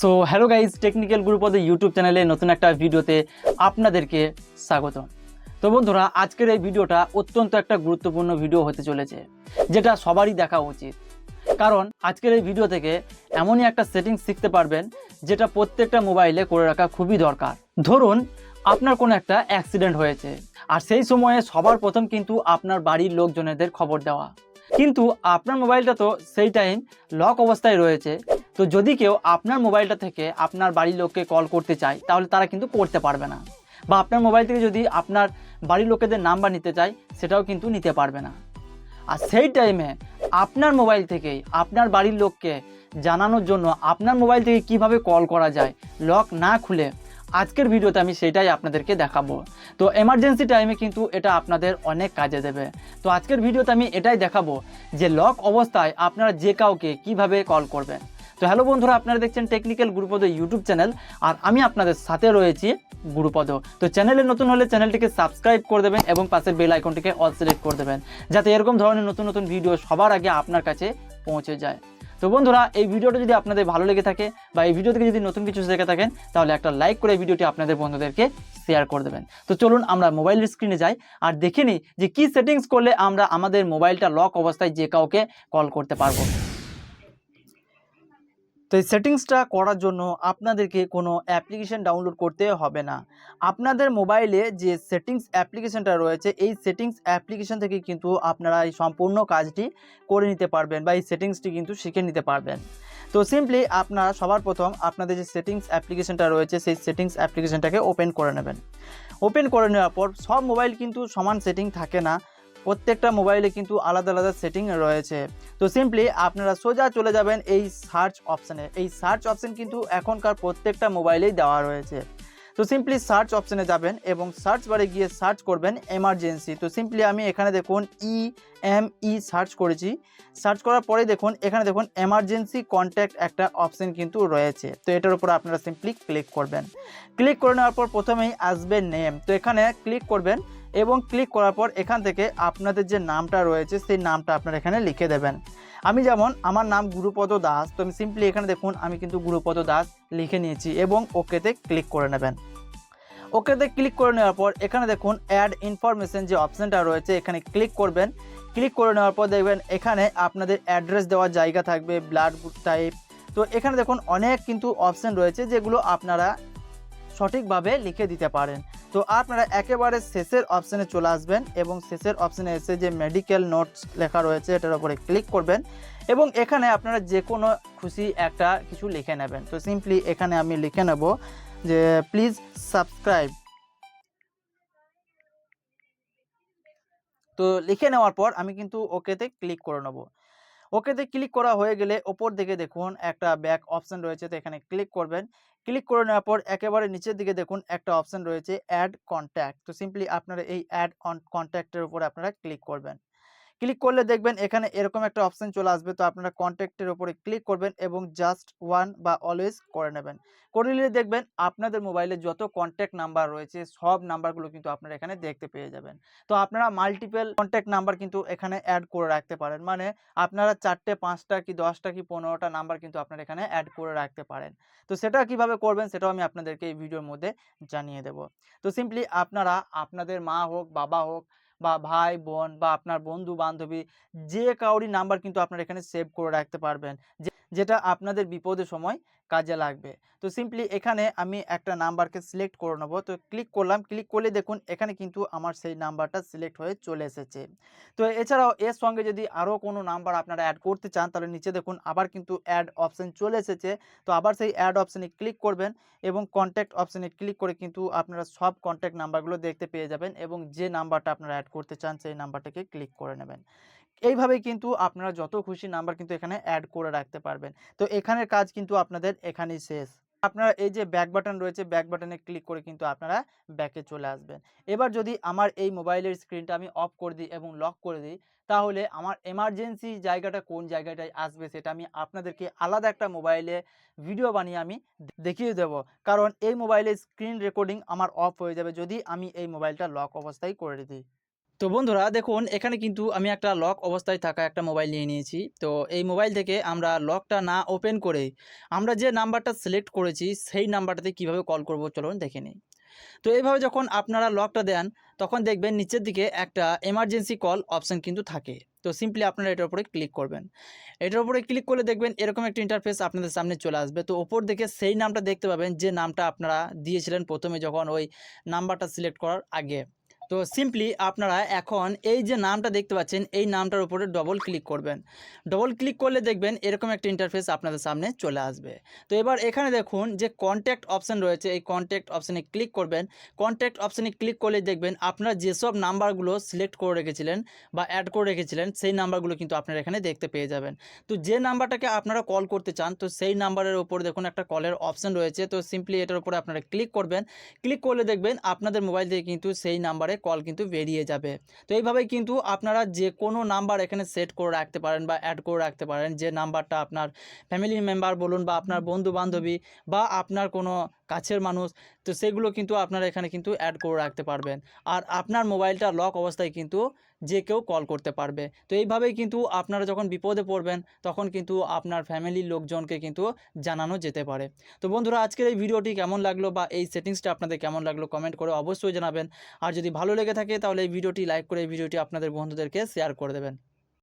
So hello guys technical group of YouTube চ্যানেলে নতুন একটা ভিডিওতে আপনাদেরকে স্বাগত তো বন্ধুরা, আজকের এই ভিডিওটা অত্যন্ত একটা গুরুত্বপূর্ণ ভিডিও হতে চলেছে, যেটা সবারই দেখা উচিত। কারণ, আজকের এই ভিডিও থেকে এমনই একটা সেটিংস শিখতে পারবেন, যেটা প্রত্যেকটা মোবাইলে করে রাখা খুবই দরকার। ধরুন, আপনার কোনো একটা অ্যাক্সিডেন্ট হয়েছে, আর সেই সময়ে সবার প্রথম কিন্তু আপনার বাড়ির লোকজনেদের খবর দেওয়া। কিন্তু আপনার মোবাইলটা তো সেই টাইম লক অবস্থায় রয়েছে তো যদি কেউ আপনার মোবাইলটা থেকে আপনার বাড়ির লোককে কল করতে চায়, তাহলে তারা কিন্তু করতে পারবে না। বা আপনার মোবাইল থেকে যদি আপনার বাড়ির লোকেদের নাম্বার নিতে চায়, সেটাও কিন্তু নিতে পারবে না। আর সেই টাইমে আপনার মোবাইল থেকেই আপনার বাড়ির লোককে জানানোর জন্য আপনার মোবাইল থেকে কীভাবে কল করা যায় লক না খুলে আজকের ভিডিওতে আমি সেটাই আপনাদেরকে দেখাবো। তো এমার্জেন্সি টাইমে কিন্তু এটা আপনাদের অনেক কাজে দেবে। তো আজকের ভিডিওতে আমি এটাই দেখাবো যে লক অবস্থায় আপনারা যে কাউকে কীভাবে কল করবেন। তো হ্যালো বন্ধুরা, আপনারা দেখছেন টেকনিক্যাল গুরুপদ ইউটিউব চ্যানেল আর আমি আপনাদের সাথে রয়েছি গুরুপদ তো চ্যানেলে নতুন হলে চ্যানেলটিকে সাবস্ক্রাইব করে দেবেন এবং পাশের বেল আইকনটিকে অল সিলেক্ট করে দেবেন, যাতে এরকম ধরনের নতুন নতুন ভিডিও সবার আগে আপনার কাছে পৌঁছে যায়। তো বন্ধুরা, এই ভিডিওটা যদি আপনাদের ভালো লেগে থাকে বা এই ভিডিও থেকে যদি নতুন কিছু শিখে থাকেন, তাহলে একটা লাইক করে ভিডিওটি আপনাদের বন্ধুদেরকে শেয়ার করে দেবেন। তো চলুন আমরা মোবাইলের স্ক্রিনে যাই, আর দেখে নিই যে কি সেটিংস করলে আমরা আমাদের মোবাইলটা লক অবস্থায় যে কাউকে কল করতে পারব। তো এই সেটিংসটা করার জন্য আপনাদেরকে কোনো অ্যাপ্লিকেশন ডাউনলোড করতে হবে না। আপনাদের মোবাইলে যে সেটিংস অ্যাপ্লিকেশনটা রয়েছে, এই সেটিংস অ্যাপ্লিকেশন থেকে কিন্তু আপনারা এই সম্পূর্ণ কাজটি করে নিতে পারবেন বা এই সেটিংসটি কিন্তু শিখে নিতে পারবেন। তো সিম্পলি আপনারা সবার প্রথম আপনাদের যে সেটিংস অ্যাপ্লিকেশনটা রয়েছে, সেই সেটিংস অ্যাপ্লিকেশনটাকে ওপেন করে নেবেন। ওপেন করে নেওয়ার পর সব মোবাইল কিন্তু সমান সেটিং থাকে না। প্রত্যেকটা মোবাইলে কিন্তু আলাদা আলাদা সেটিং রয়েছে। তো সিম্পলি আপনারা সোজা চলে যাবেন এই সার্চ অপশানে এই সার্চ অপশান কিন্তু এখনকার প্রত্যেকটা মোবাইলেই দেওয়া রয়েছে। তো সিম্পলি সার্চ অপশানে যাবেন এবং সার্চ বারে গিয়ে সার্চ করবেন এমার্জেন্সি তো সিম্পলি আমি এখানে দেখুন ই এম ই সার্চ করেছি। সার্চ করার পরে দেখুন, এখানে দেখুন এমার্জেন্সি কন্ট্যাক্ট একটা অপশান কিন্তু রয়েছে। তো এটার উপর আপনারা সিম্পলি ক্লিক করবেন। ক্লিক করে নেওয়ার পর প্রথমেই আসবে নেম তো এখানে ক্লিক করবেন। এবং ক্লিক করার পর এখান থেকে আপনাদের যে নামটা রয়েছে, সেই নামটা আপনারা এখানে লিখে দেবেন। আমি যেমন, আমার নাম গুরুপদ দাস, তো আমি সিম্পলি এখানে দেখুন, আমি কিন্তু গুরুপদ দাস লিখে নিয়েছি এবং ওকেতে ক্লিক করে নেবেন। ওকেতে ক্লিক করে নেওয়ার পর এখানে দেখুন অ্যাড ইনফরমেশন যে অপশানটা রয়েছে, এখানে ক্লিক করবেন। ক্লিক করে নেওয়ার পর দেখবেন, এখানে আপনাদের অ্যাড্রেস দেওয়ার জায়গা থাকবে ব্লাড গ্রুপ টাইপ তো এখানে দেখুন, অনেক কিন্তু অপশান রয়েছে যেগুলো আপনারা সঠিকভাবে লিখে দিতে পারেন। তো আপনারা একেবারে শেষের অপশানে চলে আসবেন এবং শেষের অপশানে এসে যে মেডিকেল নোটস লেখা রয়েছে, এটার উপরে ক্লিক করবেন এবং এখানে আপনারা যে কোনো খুশি একটা কিছু লিখে নেবেন। তো সিম্পলি এখানে আমি লিখে নেব যে প্লিজ সাবস্ক্রাইব তো লিখে নেওয়ার পর আমি কিন্তু ওকেতে ক্লিক করে নেব। ওকেতে ক্লিক করা হয়ে গেলে ওপর দিকে দেখুন একটা ব্যাক অপশান রয়েছে, তো এখানে ক্লিক করবেন। ক্লিক করে নেওয়ার পর একেবারে নিচের দিকে দেখুন একটা অপশান রয়েছে, অ্যাড কন্ট্যাক্ট। তো সিম্পলি আপনারা এই অ্যাড অন কন্ট্যাক্টের উপরে আপনারা ক্লিক করবেন। ক্লিক করলে দেখবেন এখানে এরকম একটা অপশান চলে আসবে। তো আপনারা কন্ট্যাক্টের উপরে ক্লিক করবেন এবং জাস্ট ওয়ান বা অলওয়েজ করে নেবেন। করে নিলে দেখবেন আপনাদের মোবাইলে যত কন্ট্যাক্ট নাম্বার রয়েছে, সব নাম্বারগুলো কিন্তু আপনারা এখানে দেখতে পেয়ে যাবেন। তো আপনারা মাল্টিপল কন্ট্যাক্ট নাম্বার কিন্তু এখানে অ্যাড করে রাখতে পারেন। মানে আপনারা চারটে, পাঁচটা কি দশটা কি পনেরোটা নাম্বার কিন্তু আপনারা এখানে অ্যাড করে রাখতে পারেন। তো সেটা কীভাবে করবেন সেটাও আমি আপনাদেরকে এই ভিডিওর মধ্যে জানিয়ে দেব। তো সিম্পলি আপনারা, আপনাদের মা হোক, বাবা হোক বা ভাই, বোন বা আপনার বন্ধু বান্ধবী যে কাউরি নাম্বার কিন্তু আপনার এখানে সেভ করে রাখতে পারবেন। যে যেটা আপনাদের বিপদের সময় কাজে লাগবে। তো সিম্পলি এখানে আমি একটা নাম্বারকে সিলেক্ট করে নেব। তো ক্লিক করলাম ক্লিক করলে দেখুন এখানে কিন্তু আমার সেই নাম্বারটা সিলেক্ট হয়ে চলে এসেছে। তো এছাড়াও এর সঙ্গে যদি আরও কোনো নাম্বার আপনারা অ্যাড করতে চান, তাহলে নিচে দেখুন আবার কিন্তু অ্যাড অপশান চলে এসেছে। তো আবার সেই অ্যাড অপশানে ক্লিক করবেন এবং কন্ট্যাক্ট অপশানে ক্লিক করে কিন্তু আপনারা সব কন্ট্যাক্ট নাম্বারগুলো দেখতে পেয়ে যাবেন এবং যে নাম্বারটা আপনারা অ্যাড করতে চান, সেই নাম্বারটাকে ক্লিক করে নেবেন। এইভাবে কিন্তু আপনারা যত খুশি নাম্বার কিন্তু এখানে অ্যাড করে রাখতে পারবেন। তো এখানের কাজ কিন্তু আপনাদের এখানেই শেষ। আপনারা এই যে ব্যাক বাটন রয়েছে ব্যাক বাটনে ক্লিক করে কিন্তু আপনারা ব্যাকে চলে আসবেন। এবার যদি আমার এই মোবাইলের স্ক্রিনটা আমি অফ করে দিই এবং লক করে দিই, তাহলে আমার এমার্জেন্সি জায়গাটা কোন জায়গাটায় আসবে সেটা আমি আপনাদেরকে আলাদা একটা মোবাইলে ভিডিও বানিয়ে আমি দেখিয়ে দেব। কারণ এই মোবাইলের স্ক্রিন রেকর্ডিং আমার অফ হয়ে যাবে যদি আমি এই মোবাইলটা লক অবস্থায় করে দিই। তো বন্ধুরা দেখুন, এখানে কিন্তু আমি একটা লক অবস্থায় থাকা একটা মোবাইল নিয়ে নিয়েছি। তো এই মোবাইল থেকে আমরা লকটা না ওপেন করে আমরা যে নাম্বারটা সিলেক্ট করেছি, সেই নাম্বারটাতে কীভাবে কল করব চলুন দেখে নিই। তো এইভাবে যখন আপনারা লকটা দেন, তখন দেখবেন নিচের দিকে একটা এমার্জেন্সি কল অপশান কিন্তু থাকে। তো সিম্পলি আপনারা এটার উপরে ক্লিক করবেন। এটার উপরে ক্লিক করলে দেখবেন এরকম একটা ইন্টারফেস আপনাদের সামনে চলে আসবে। তো ওপর দিকে সেই নামটা দেখতে পাবেন, যে নামটা আপনারা দিয়েছিলেন প্রথমে যখন ওই নাম্বারটা সিলেক্ট করার আগে। তো সিম্পলি আপনারা এখন এই যে নামটা দেখতে পাচ্ছেন, এই নামটার উপরে ডবল ক্লিক করবেন। ডবল ক্লিক করলে দেখবেন এরকম একটা ইন্টারফেস আপনাদের সামনে চলে আসবে। তো এবার এখানে দেখুন যে কন্ট্যাক্ট অপশান রয়েছে, এই কন্ট্যাক্ট অপশানে ক্লিক করবেন। কন্ট্যাক্ট অপশানে ক্লিক করলে দেখবেন আপনারা যেসব নাম্বারগুলো সিলেক্ট করে রেখেছিলেন বা অ্যাড করে রেখেছিলেন, সেই নাম্বারগুলো কিন্তু আপনারা এখানে দেখতে পেয়ে যাবেন। তো যে নাম্বারটাকে আপনারা কল করতে চান, তো সেই নাম্বারের উপর দেখুন একটা কলের অপশান রয়েছে। তো সিম্পলি এটার উপরে আপনারা ক্লিক করবেন। ক্লিক করলে দেখবেন আপনাদের মোবাইল থেকে কিন্তু সেই নাম্বারে কল কিন্তু বেরিয়ে যাবে। তো এইভাবেই কিন্তু আপনারা যে কোনো নাম্বার এখানে সেট করে রাখতে পারেন বা অ্যাড করে রাখতে পারেন। যে নাম্বারটা আপনার ফ্যামিলি মেম্বার বলুন বা আপনার বন্ধু বান্ধবী বা আপনার কোনো কাছের মানুষ তো সেগুলো কিন্তু আপনারা এখানে কিন্তু অ্যাড করে রাখতে পারবেন। আর আপনার মোবাইলটা লক অবস্থায় কিন্তু যে কেউ কল করতে পারবে। তো এইভাবেই কিন্তু আপনারা যখন বিপদে পড়বেন, তখন কিন্তু আপনার ফ্যামিলির লোকজনকে কিন্তু জানানো যেতে পারে। তো বন্ধুরা, আজকের এই ভিডিওটি কেমন লাগল বা এই সেটিংসটা আপনাদের কেমন লাগল কমেন্ট করে অবশ্যই জানাবেন। আর যদি ভালো লেগে থাকে, তাহলে এই ভিডিওটি লাইক করে এই ভিডিওটি আপনাদের বন্ধুদেরকে শেয়ার করে দেবেন।